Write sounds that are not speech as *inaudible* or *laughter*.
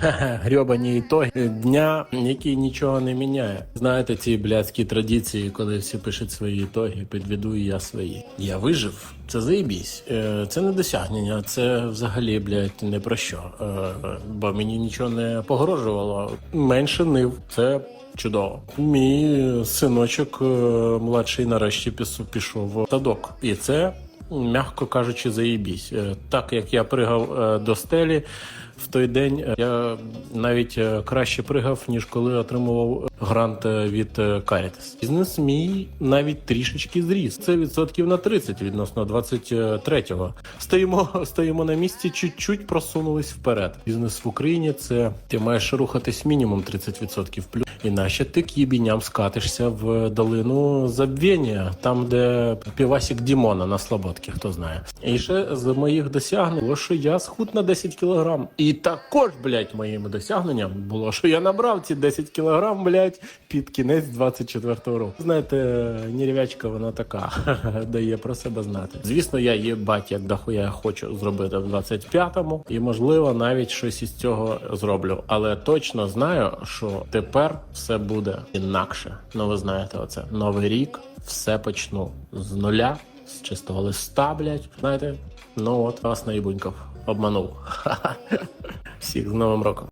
*laughs* Грьобані ітоги дня, який нічого не міняє. Знаєте, ці блядські традиції, коли всі пишуть свої ітоги, підведу і я свої. Я вижив. Це заєбісь. Е, Це не досягнення, це взагалі, блядь, не про що. Е, Бо мені нічого не погрожувало. Менше нив. Це чудово. Мій синочок е, младший нарешті пішов в садок. І це, м'яко кажучи, заєбісь. Е, Так як я пригав до стелі. В той день е, я навіть е, краще пригав, ніж коли отримував грант е, від е, Caritas. Бізнес мій навіть трішечки зріс. Це відсотків на 30 відносно 23-го. Стоїмо, *laughs* стоїмо на місці, чуть-чуть просунулись вперед. Бізнес в Україні це ти маєш рухатись мінімум 30% плюс. Іначе ти к скатишся в долину забвіння, там, де півасік Дімона на Слободці, хто знає. І ще з моїх досягнень що я схуд на 10 кілограм. І також, блядь, моїм досягненням було, що я набрав ці 10 кілограм, блядь, під кінець 24-го року. Знаєте, нервячка вона така *laughs* дає про себе знати. Звісно, я їбать, як дохуя хочу зробити в 25-му, і можливо навіть щось із цього зроблю. Але точно знаю, що тепер все буде інакше. Ну, ви знаєте, оце новий рік, все почну з нуля, з чистого листа, блядь. Знаєте, ну от вас наїбунькав, обманув. *laughs* Всіх з Новим роком.